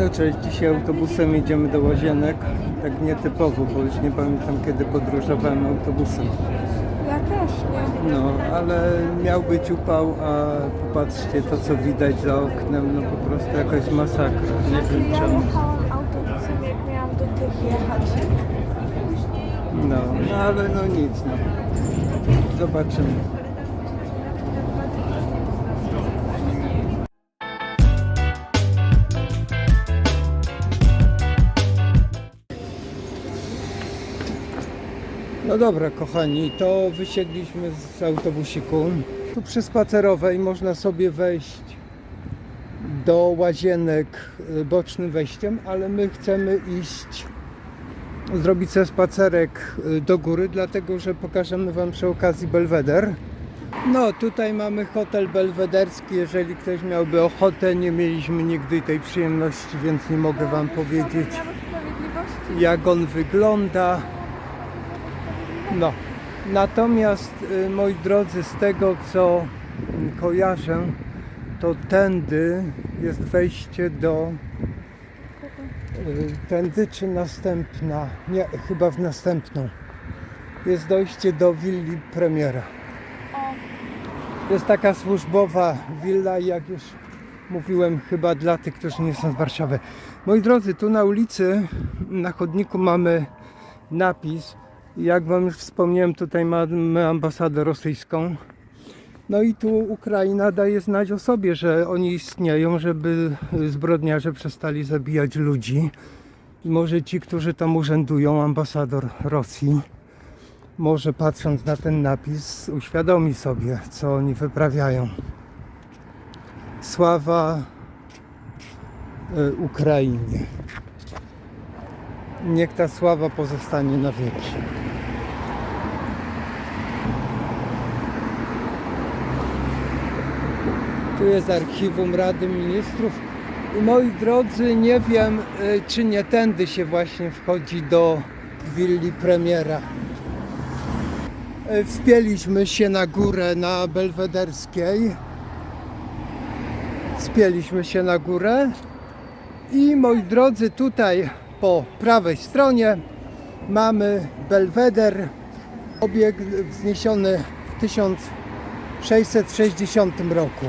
No cześć, dzisiaj autobusem jedziemy do Łazienek. Tak nietypowo, bo już nie pamiętam kiedy podróżowałem autobusem. Ja też nie. No, ale miał być upał, a popatrzcie to co widać za oknem, no po prostu jakaś masakra. Nie wiem Ja czemu. jechałam autobusem, jak miałam do tych jechać. No, no ale no nic, no. Zobaczymy. No dobra, kochani, to wysiedliśmy z autobusiku. Tu przy spacerowej można sobie wejść do łazienek y, bocznym wejściem, ale my chcemy iść zrobić sobie spacerek y, do góry, dlatego że pokażemy Wam przy okazji Belweder. No, tutaj mamy hotel belwederski. Jeżeli ktoś miałby ochotę, nie mieliśmy nigdy tej przyjemności, więc nie mogę Wam powiedzieć, jak on wygląda. No, natomiast y, moi drodzy, z tego co mm, kojarzę, to tędy jest wejście do Y, Tędy czy następna? Nie, chyba w następną. Jest dojście do willi premiera. Jest taka służbowa willa, jak już mówiłem, chyba dla tych, którzy nie są z Warszawy. Moi drodzy, tu na ulicy, na chodniku mamy napis. Jak Wam już wspomniałem, tutaj mamy ambasadę rosyjską. No i tu Ukraina daje znać o sobie, że oni istnieją, żeby zbrodniarze przestali zabijać ludzi. Może ci, którzy tam urzędują, ambasador Rosji, może patrząc na ten napis, uświadomi sobie, co oni wyprawiają. Sława y, Ukrainie. Niech ta sława pozostanie na wieki. Tu jest archiwum Rady Ministrów. I moi drodzy, nie wiem, y, czy nie tędy się właśnie wchodzi do willi premiera. Y, Wspięliśmy się na górę na Belwederskiej. Wspięliśmy się na górę. I moi drodzy, tutaj po prawej stronie mamy Belweder. Obiekt wzniesiony w 1660 roku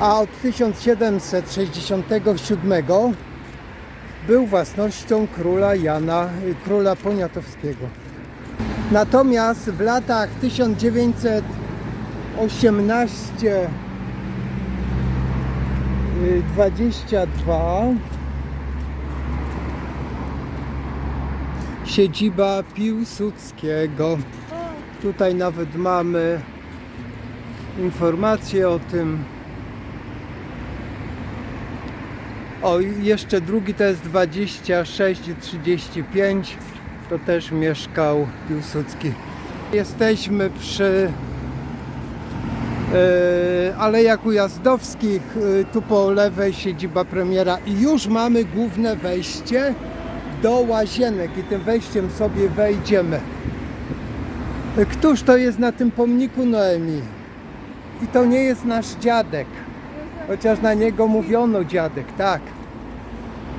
a od 1767 był własnością króla Jana, króla Poniatowskiego. Natomiast w latach 1918 y, 22 siedziba Piłsudskiego. Tutaj nawet mamy informacje o tym. O, jeszcze drugi to jest 26 i 35. To też mieszkał Piłsudski. Jesteśmy przy e, Alejach Ujazdowskich. E, tu po lewej siedziba premiera i już mamy główne wejście do łazienek i tym wejściem sobie wejdziemy. E, Któż to jest na tym pomniku Noemi? I to nie jest nasz dziadek. Chociaż na niego mówiono dziadek, tak.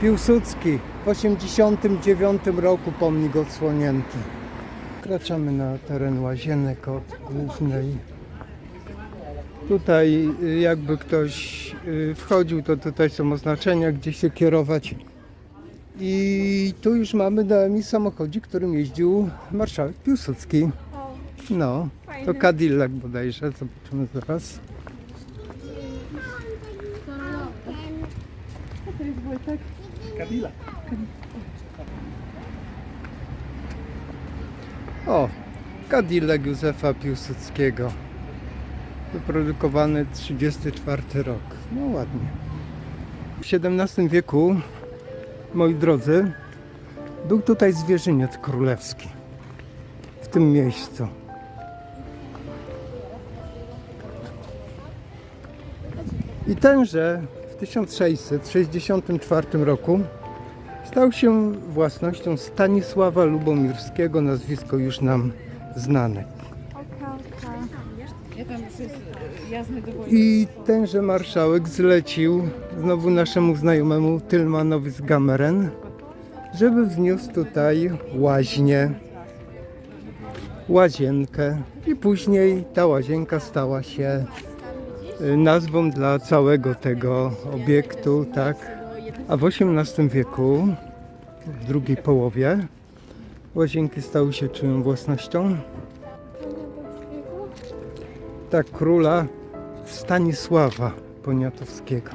Piłsudski w 89 roku pomnik odsłonięty. Wkraczamy na teren łazienek od głównej. Tutaj y, jakby ktoś y, wchodził, to tutaj są oznaczenia, gdzie się kierować. I tu już mamy na mi samochodzik, którym jeździł marszałek Piłsudski. No, to. Cadillac bodajże, zobaczymy zaraz. To jest Wojtek. O, Cadillac Józefa Piłsudskiego. Wyprodukowany 34 rok. No ładnie. W XVII wieku, moi drodzy, był tutaj zwierzyniec królewski. W tym miejscu. I tenże 1664 roku stał się własnością Stanisława Lubomirskiego, nazwisko już nam znane. I tenże marszałek zlecił znowu naszemu znajomemu Tylmanowi z Gameren, żeby wzniósł tutaj łaźnię, łazienkę i później ta łazienka stała się nazwą dla całego tego obiektu, tak? A w XVIII wieku, w drugiej połowie, łazienki stały się czyją własnością? Tak, króla Stanisława Poniatowskiego.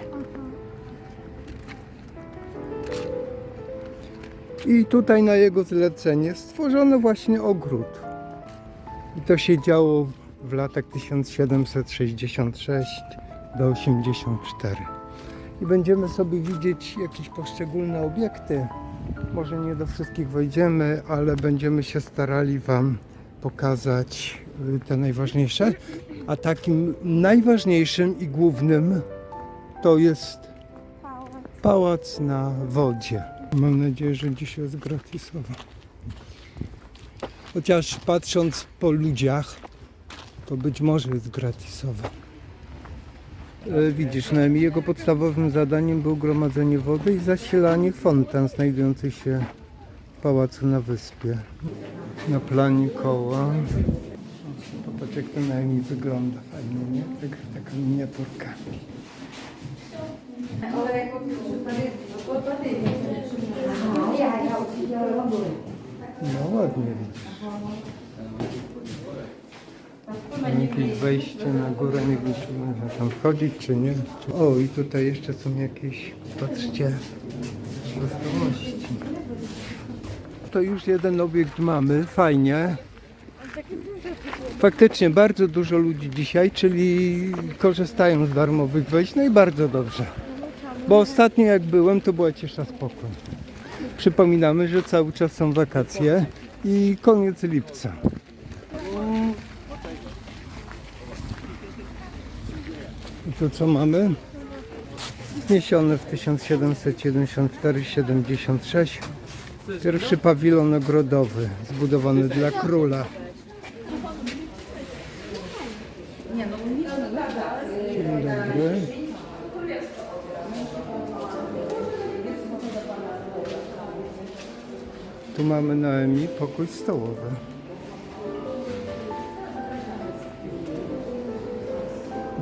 I tutaj na jego zlecenie stworzono właśnie ogród. I to się działo w latach 1766 do 84. I będziemy sobie widzieć jakieś poszczególne obiekty. Może nie do wszystkich wejdziemy, ale będziemy się starali Wam pokazać y, te najważniejsze. A takim najważniejszym i głównym to jest Pałac. na wodzie. Mam nadzieję, że dzisiaj jest gratisowo. Chociaż patrząc po ludziach, to być może jest gratisowo. E, Widzisz, Noemi, jego podstawowym zadaniem było gromadzenie wody i zasilanie fontan znajdujących się w pałacu na wyspie. Na planie koła. Popatrz jak to Noemi wygląda fajnie, nie? Tak, taka miniaturka. No ładnie widzisz. Jakieś wejście na górę, nie wiem czy można tam wchodzić czy nie. O i tutaj jeszcze są jakieś, patrzcie, pozostałości. To już jeden obiekt mamy, fajnie. Faktycznie bardzo dużo ludzi dzisiaj, czyli korzystają z darmowych wejść, no i bardzo dobrze. Bo ostatnio jak byłem, to była cisza spokój. Przypominamy, że cały czas są wakacje i koniec lipca. Tu co mamy? Zniesione w 1774-76 pierwszy pawilon ogrodowy zbudowany dla króla. Dzień dobry. Tu mamy Noemi pokój stołowy.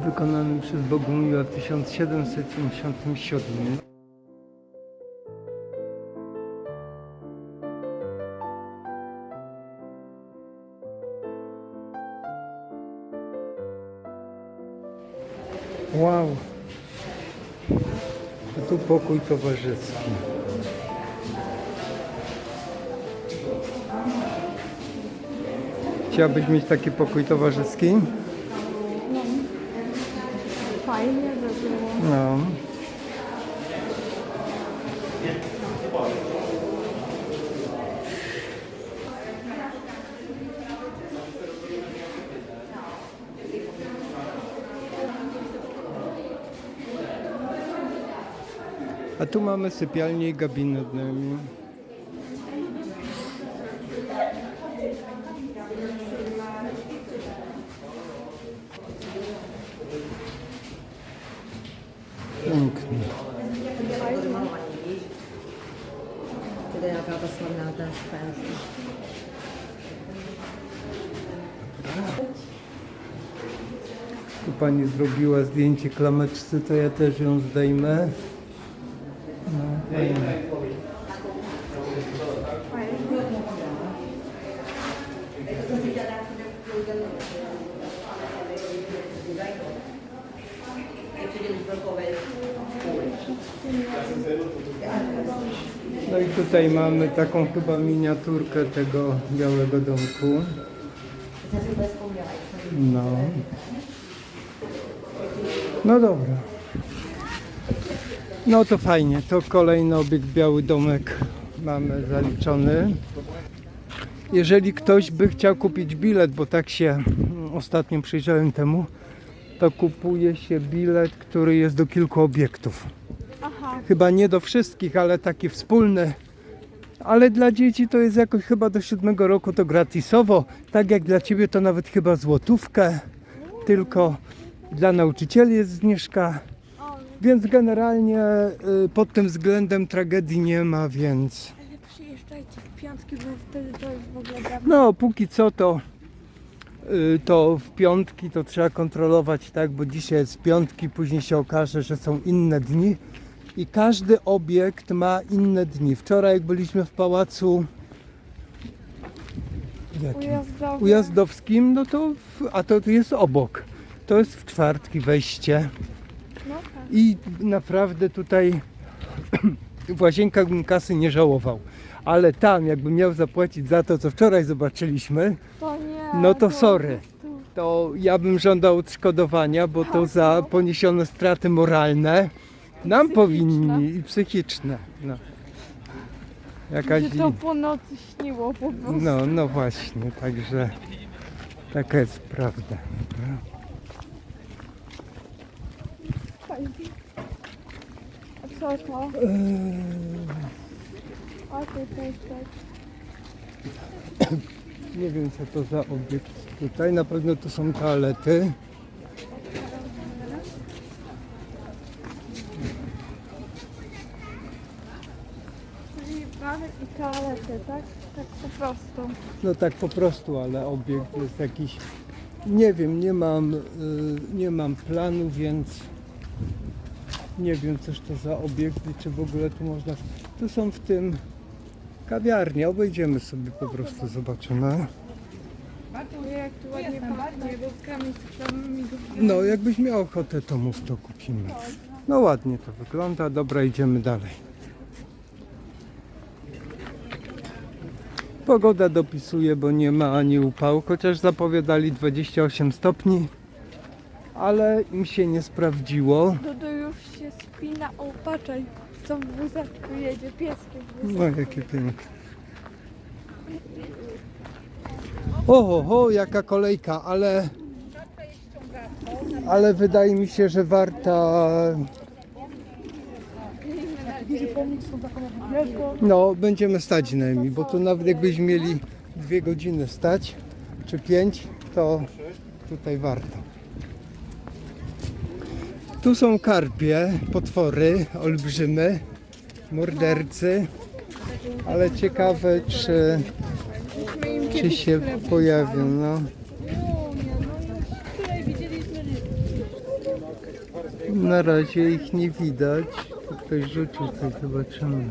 Wykonany przez Bogumiła w 1777. Wow. A tu pokój towarzyski. Chciałabyś mieć taki pokój towarzyski? Fajnie by było. No. A tu mamy sypialnię i gabinet. Noemi. Pięknie. Zrobiła zdjęcie klameczce, to ja też ją zdejmę. No. No i tutaj mamy taką chyba miniaturkę tego białego domku. No. No dobra. No to fajnie, to kolejny obiekt Biały Domek mamy zaliczony. Jeżeli ktoś by chciał kupić bilet, bo tak się mm, ostatnio przyjrzałem temu, to kupuje się bilet, który jest do kilku obiektów. Aha. Chyba nie do wszystkich, ale taki wspólny. Ale dla dzieci to jest jakoś chyba do siódmego roku to gratisowo. Tak jak dla ciebie to nawet chyba złotówkę. Tylko Dla nauczycieli jest zniżka, więc generalnie y, pod tym względem tragedii nie ma, więc ale przyjeżdżajcie w piątki, bo wtedy to jest w ogóle dawno. no póki co to y, to w piątki to trzeba kontrolować tak, bo dzisiaj jest piątki, później się okaże, że są inne dni i każdy obiekt ma inne dni. Wczoraj jak byliśmy w pałacu jakim? Ujazdowskim, no to, w, a to jest obok. To jest w czwartki wejście No tak. i naprawdę tutaj w łazienkach bym kasy nie żałował. Ale tam jakbym miał zapłacić za to, co wczoraj zobaczyliśmy, To nie. no to sorry. po prostu- To ja bym żądał odszkodowania, bo to za poniesione straty moralne nam powinni i psychiczne. No. Jakaś się to po nocy śniło po prostu. No, no właśnie, także taka jest prawda. A co tak. Nie wiem co to za obiekt tutaj, na pewno to są toalety. Czyli i toaletę, tak? Tak po prostu. No tak po prostu, ale obiekt jest jakiś, nie wiem, nie mam, y, nie mam planu, więc nie wiem coś to za obiekt czy w ogóle tu można, tu są w tym kawiarnie, obejdziemy sobie po prostu, zobaczymy. Jak tu ładnie No, jakbyś miał ochotę, to mów, to kupimy. No ładnie to wygląda, dobra, idziemy dalej. Pogoda dopisuje, bo nie ma ani upału, chociaż zapowiadali 28 stopni, ale im się nie sprawdziło. Się spina, o patrzaj, co w wózeczku jedzie, pieskiem No, jakie piękne. Oho, ho, jaka kolejka, ale ale wydaje mi się, że warta No, będziemy stać na nimi, bo to nawet jakbyśmy mieli dwie godziny stać, czy pięć, to tutaj warto. Tu są karpie, potwory, olbrzymy, mordercy, ale ciekawe, czy, czy się pojawią. No. Na razie ich nie widać. Ktoś rzucił coś, zobaczymy.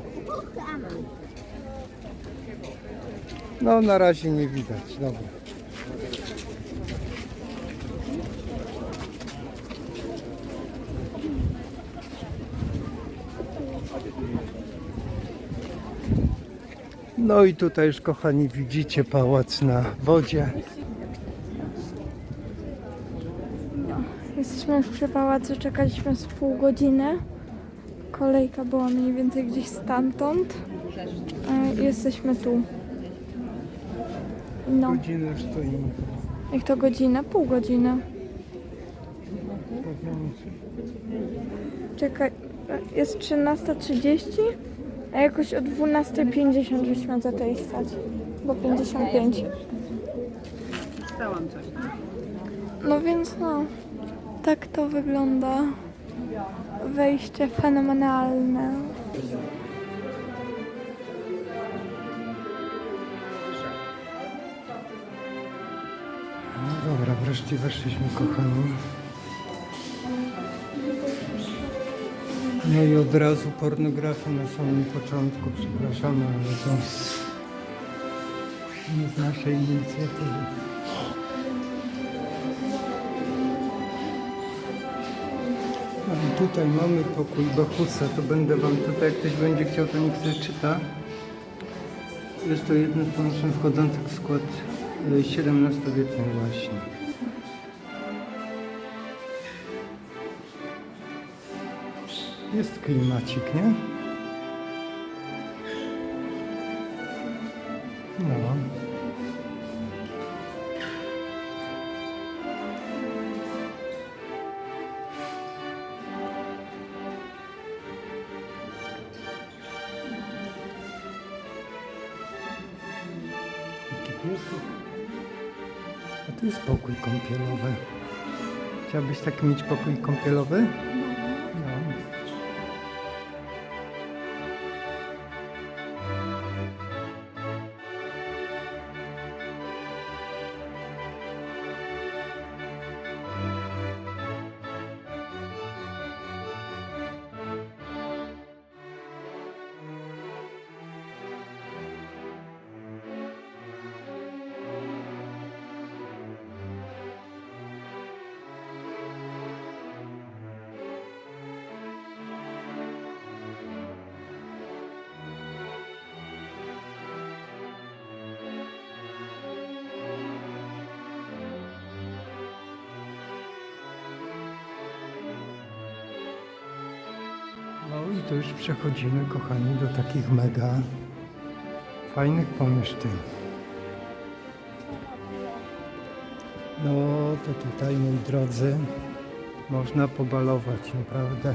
No na razie nie widać, dobra. No i tutaj już kochani widzicie pałac na wodzie. Jesteśmy już przy pałacu, czekaliśmy z pół godziny. Kolejka była mniej więcej gdzieś stamtąd. E, Jesteśmy tu. No, Godzinę już stoimy. jak to godzina? Pół godziny. Czekaj, e, jest 13.30, a jakoś o 12.50 żeśmy zaczęli stać. Bo 55. Stałam coś. No więc no, tak to wygląda. Wejście fenomenalne. No dobra, wreszcie weszliśmy kochani. No i od razu pornografia na samym początku, przepraszamy, ale to nie z naszej inicjatywy. No tutaj mamy pokój Bachusa, to będę wam tutaj, jak ktoś będzie chciał, to niech sobie czyta. Jest to jedno z pomieszczeń wchodzących w skład XVII-wieczny właśnie. Jest klimacik, nie? No. A tu jest pokój kąpielowy. Chciałbyś taki mieć pokój kąpielowy? Tu już przechodzimy, kochani, do takich mega fajnych pomieszczeń. No to tutaj, moi drodzy, można pobalować, naprawdę.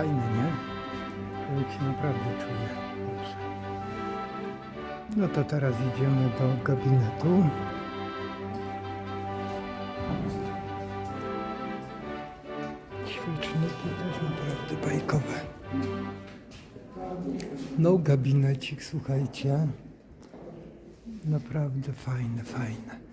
Fajnie, nie? Człowiek się naprawdę czuje dobrze. No to teraz idziemy do gabinetu. Świeczniki też naprawdę bajkowe. No gabinecik, słuchajcie. Naprawdę fajne, fajne.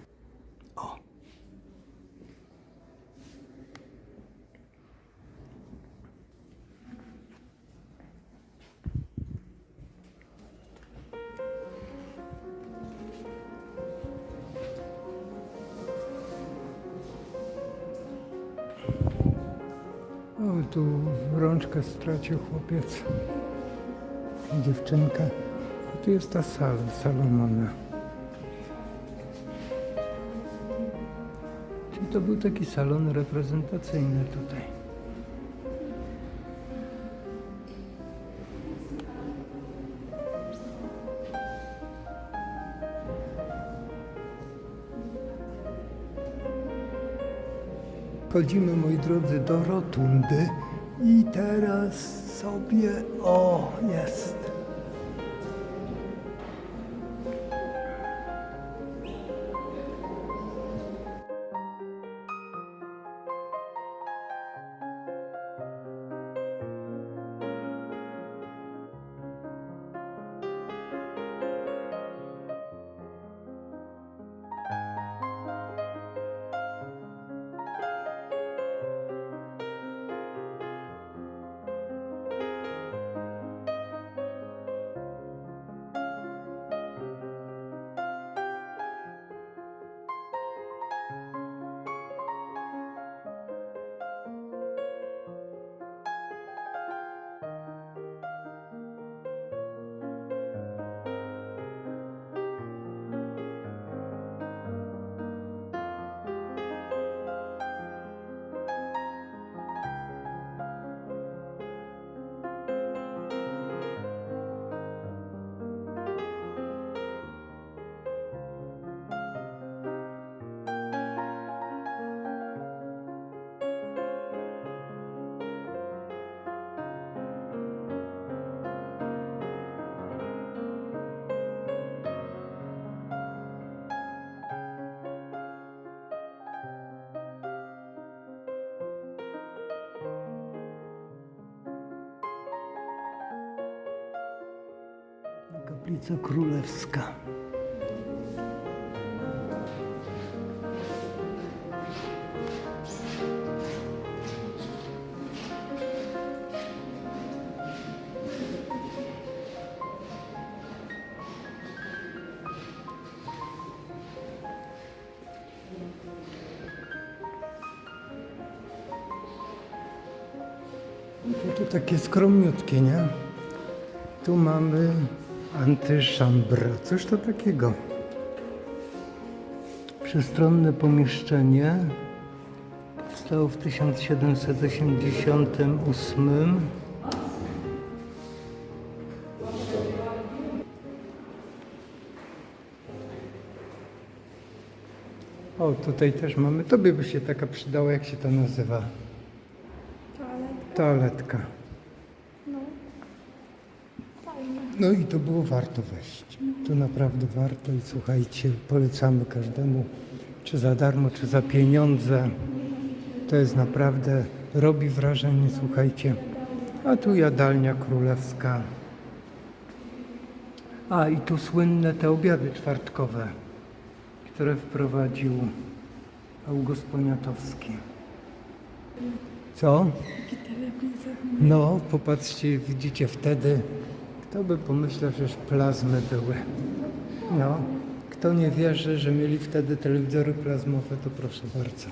Tu rączkę stracił chłopiec. Dziewczynka. A tu jest ta sala Salomona. Czyli to był taki salon reprezentacyjny tutaj. Wchodzimy, moi drodzy, do rotundy i teraz sobie... O, jest! Kaplica Królewska. To takie skromniutkie, nie? Tu mamy antyszambra. Cóż to takiego? Przestronne pomieszczenie. Powstało w 1788. O, tutaj też mamy. Tobie by się taka przydała, jak się to nazywa? Toaletka. Toaletka. No. Fajnie. No i to było warto wejść. To naprawdę warto i słuchajcie, polecamy każdemu, czy za darmo, czy za pieniądze. To jest naprawdę, robi wrażenie, słuchajcie. A tu jadalnia królewska. A i tu słynne te obiady czwartkowe, które wprowadził August Poniatowski. Co? No, popatrzcie, widzicie wtedy, kto by pomyślał, że plazmy były. No, kto nie wierzy, że mieli wtedy telewizory plazmowe, to proszę bardzo.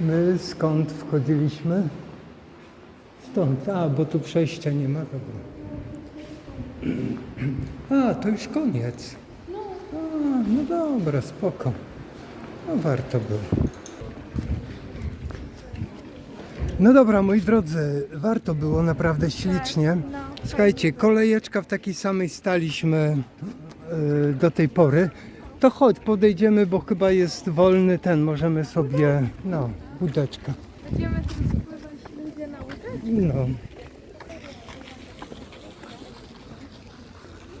My skąd wchodziliśmy? Stąd, a bo tu przejścia nie ma, dobra. A, to już koniec. A, no dobra, spoko. No warto było. No dobra, moi drodzy, warto było naprawdę ślicznie. no, Słuchajcie, kolejeczka w takiej samej staliśmy y, do tej pory. To chodź, podejdziemy, bo chyba jest wolny ten, możemy sobie, no, łódeczka. Będziemy tu spływać ludzie na łódce? No,